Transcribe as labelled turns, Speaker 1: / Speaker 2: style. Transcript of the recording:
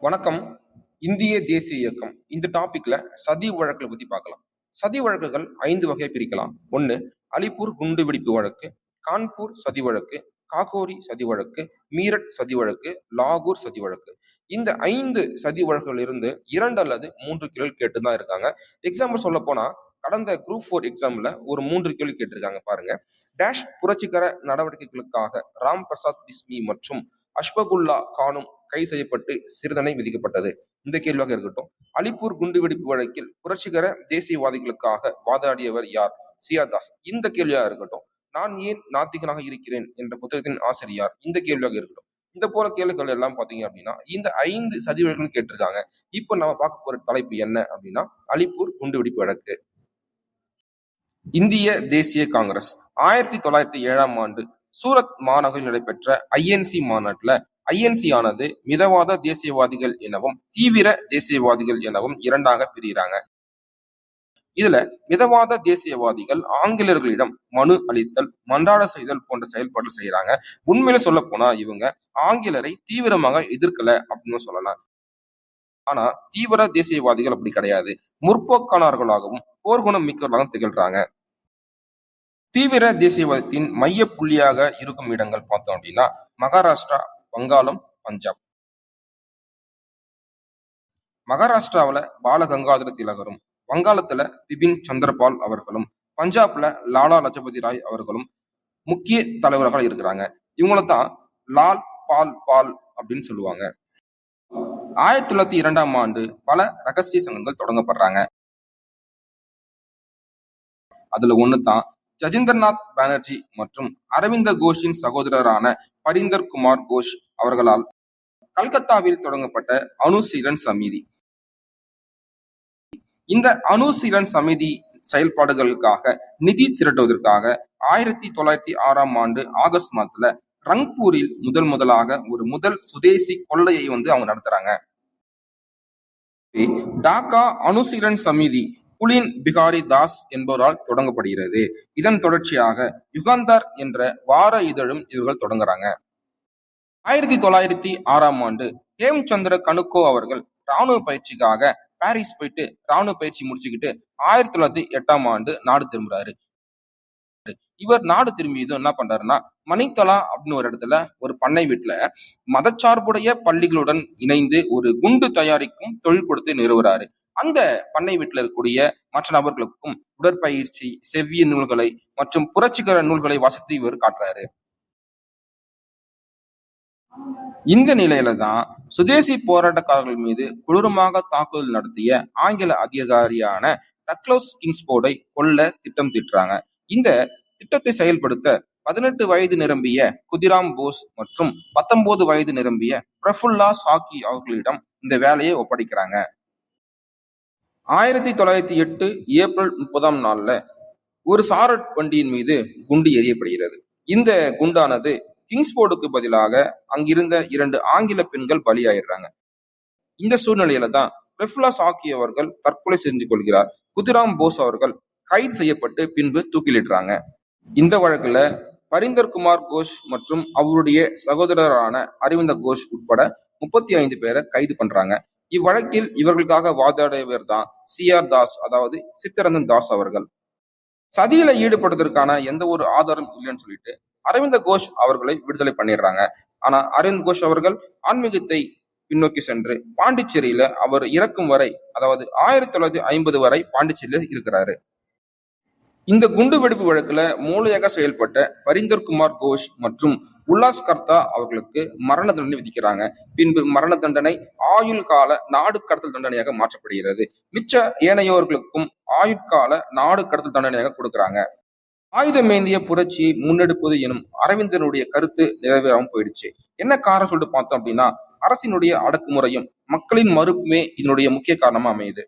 Speaker 1: வணக்கம். இந்திய தேசிய இயக்கம். இந்த டாபிக்ல சதி வழக்குகளை பத்தி பார்க்கலாம். சதி வழக்குகள் ஐந்து வகையை பிரிக்கலாம். ஒன்னு அலிப்பூர் குண்டு வெடிப்பு வழக்கு கான்பூர் சதி வழக்கு காகோரி சதி வழக்கு மீரட் சதி வழக்கு லாகூர் சதி வழக்கு. இந்த ஐந்து சதி வழக்குகள் இருந்து இரண்டு அல்லது மூன்று கேள்வி கேட்டு தான் இருக்காங்க. எக்ஸாம்பிள் சொல்ல போனா கடந்த குரூப் ஃபோர் எக்ஸாம்ல ஒரு மூன்று கேள்வி கேட்டிருக்காங்க பாருங்க. டேஷ் புரட்சிகர நடவடிக்கைகளுக்காக ராம் பிரசாத் பிஸ்மி மற்றும் அஷ்பகுல்லா கானும் கைது செய்யப்பட்டு சிறுதனை விதிக்கப்பட்டது. இந்த கேள்வியாக இருக்கட்டும். அலிப்பூர் குண்டுவெடிப்பு வழக்கில் புரட்சிகர தேசியவாதிகளுக்காக வாதாடியவர் யார்? சியா தாஸ் இந்த கேள்வியாக இருக்கட்டும். நான் ஏன் நாத்திகனாக இருக்கிறேன் என்ற புத்தகத்தின் ஆசிரியர் இந்த கேள்வியாக இருக்கட்டும். இந்த போல கேள்விகள் எல்லாம் பாத்தீங்க அப்படின்னா இந்த ஐந்து சதி கேட்டிருக்காங்க. இப்போ நம்ம பார்க்க போற தலைப்பு என்ன அப்படின்னா அலிப்பூர் குண்டுவெடிப்பு வழக்கு. இந்திய தேசிய காங்கிரஸ். ஆயிரத்தி தொள்ளாயிரத்தி ஏழாம் ஆண்டு சூரத் மாநகரில் நடைபெற்ற ஐஎன்சி மாநாட்டுல ஐஎன்சி ஆனது மிதவாத தேசியவாதிகள் எனவும் தீவிர தேசியவாதிகள் எனவும் இரண்டாக பிரிகிறாங்க. இதுல மிதவாத தேசியவாதிகள் ஆங்கிலேயர்களிடம் மனு அளித்தல் மன்றாட செய்தல் போன்ற செயல்பாடு செய்யறாங்க உண்மையில சொல்ல போனா இவங்க ஆங்கிலரை தீவிரமாக எதிர்க்கல அப்படின்னு சொல்லலாம். ஆனா தீவிர தேசியவாதிகள் அப்படி கிடையாது. முற்போக்கானவர்களாகவும் போர்குணம் மிக்கவர்களாகவும் திகழ்றாங்க. தீவிர தேசியவாதத்தின் மைய புள்ளியாக இருக்கும் இடங்கள் பார்த்தோம் அப்படின்னா மகாராஷ்டிரா வங்காளம் பஞ்சாப். மகாராஷ்டிராவுல பாலகங்காதர திலகரும் வங்காளத்துல பிபின் சந்திரபால் அவர்களும் பஞ்சாப்ல லாலா லஜபதி ராய் அவர்களும் முக்கிய தலைவர்களாக இருக்கிறாங்க. இவங்கள தான் லால் பால் பால் அப்படின்னு சொல்லுவாங்க. ஆயிரத்தி தொள்ளாயிரத்தி இரண்டாம் ஆண்டு பல ரகசிய சங்கங்கள் தொடங்கப்படுறாங்க. அதுல ஒண்ணு தான் ஜஜிந்தர்நாத் பானர்ஜி மற்றும் அரவிந்த கோஷின் சகோதரரான பரிந்தர் குமார் கோஷ் அவர்களால் கல்கத்தாவில் தொடங்கப்பட்ட அணுசீலன் சமிதி. இந்த அணுசீலன் சமிதி செயல்பாடுகளுக்காக நிதி திரட்டுவதற்காக ஆயிரத்தி தொள்ளாயிரத்தி ஆறாம் ஆண்டு ஆகஸ்ட் மாதத்துல ரங்பூரில் முதல் முதலாக ஒரு முதல் சுதேசி கொள்ளையை வந்து அவங்க நடத்துறாங்க. டாக்கா அணுசீலன் சமிதி புலின் பிகாரி தாஸ் என்பவரால் தொடங்கப்படுகிறது. இதன் தொடர்ச்சியாக யுகந்தர் என்ற வார இதழும் இவர்கள் தொடங்குறாங்க. ஆயிரத்தி தொள்ளாயிரத்தி ஆறாம் ஆண்டு ஹேம்சந்திர கனுக்கோ அவர்கள் ராணுவ பயிற்சிக்காக பாரிஸ் போயிட்டு ராணுவ பயிற்சி முடிச்சுக்கிட்டு ஆயிரத்தி தொள்ளாயிரத்தி எட்டாம் ஆண்டு நாடு திரும்புறாரு. இவர் நாடு திரும்பியதும் என்ன பண்றாருன்னா மணித்தலா அப்படின்னு ஒரு இடத்துல ஒரு பண்ணை வீட்டுல மதச்சார்புடைய பள்ளிகளுடன் இணைந்து ஒரு குண்டு தயாரிக்கும் தொழில் கொடுத்து நிறுவுறாரு. அந்த பண்ணை வீட்டில் இருக்கக்கூடிய மற்ற நபர்களுக்கும் உடற்பயிற்சி செவ்விய நூல்களை மற்றும் புரட்சிகர நூல்களை வாசித்து இவர் காட்டுறாரு. இந்த நிலையில தான் சுதேசி போராட்டக்காரர்கள் மீது கொடூரமாக தாக்குதல் நடத்திய ஆங்கில அதிகாரியான டக்ளோஸ் கிங்ஸ்போர்டை கொல்ல திட்டம் தீட்டுறாங்க. இந்த திட்டத்தை செயல்படுத்த பதினெட்டு வயது நிரம்பிய குதிராம் போஸ் மற்றும் பத்தொன்பது வயது நிரம்பிய பிரஃபுல்லா சாக்கி அவர்களிடம் இந்த வேலையை ஒப்படைக்கிறாங்க. ஆயிரத்தி தொள்ளாயிரத்தி எட்டு ஏப்ரல் முப்பதாம் நாள்ல ஒரு சாரட் வண்டியின் மீது குண்டு எறியப்படுகிறது. இந்த குண்டானது கிங்ஸ்போர்டுக்கு பதிலாக அங்கிருந்த இரண்டு ஆங்கில பெண்கள் பலியாயிடுறாங்க. இந்த சூழ்நிலையில தான் ரெஃப்லா சாக்கி அவர்கள் தற்கொலை செஞ்சு கொள்கிறார். குதிராம் போஸ் அவர்கள் கைது செய்யப்பட்டு பின்பு தூக்கிலிடுறாங்க. இந்த வழக்குல பரிந்தர் குமார் கோஷ் மற்றும் அவருடைய சகோதரரான அரவிந்த கோஷ் உட்பட முப்பத்தி ஐந்து பேரை கைது பண்றாங்க. இவ்வழக்கில் இவர்களுக்காக வாதாடியவர் தான் சி ஆர் தாஸ் அதாவது சித்தரந்தன் தாஸ் அவர்கள். சதியில ஈடுபடுவதற்கான எந்த ஒரு ஆதாரம் இல்லைன்னு சொல்லிட்டு அரவிந்த கோஷ் அவர்களை விடுதலை பண்ணிடுறாங்க. ஆனா அரவிந்த் கோஷ் அவர்கள் ஆன்மீகத்தை பின்னோக்கி சென்று பாண்டிச்சேரியில அவர் இறக்கும் வரை அதாவது ஆயிரத்தி தொள்ளாயிரத்தி ஐம்பது வரை பாண்டிச்சேரியில இருக்கிறாரு. இந்த குண்டு வெடிப்பு வழக்குல மூளையாக செயல்பட்ட பரிந்தர் குமார் கோஷ் மற்றும் உல்லாஸ் கர்த்தா அவர்களுக்கு மரண தண்டனை விதிக்கிறாங்க. பின்பு மரண தண்டனை ஆயுள் கால நாடு கடத்தல் தண்டனையாக மாற்றப்படுகிறது. மிச்ச ஏனையோர்களுக்கும் ஆயுட்கால நாடு கடத்தல் தண்டனையாக கொடுக்கறாங்க. ஆயுதமேந்திய புரட்சியை முன்னெடுப்பது எனும் அரவிந்தனுடைய கருத்து நிறைவேறாமல் போயிடுச்சு. என்ன காரணம் சொல்லிட்டு பார்த்தோம் அப்படின்னா அரசினுடைய அடக்குமுறையும் மக்களின் மறுப்புமே இதனுடைய முக்கிய காரணமா அமையுது.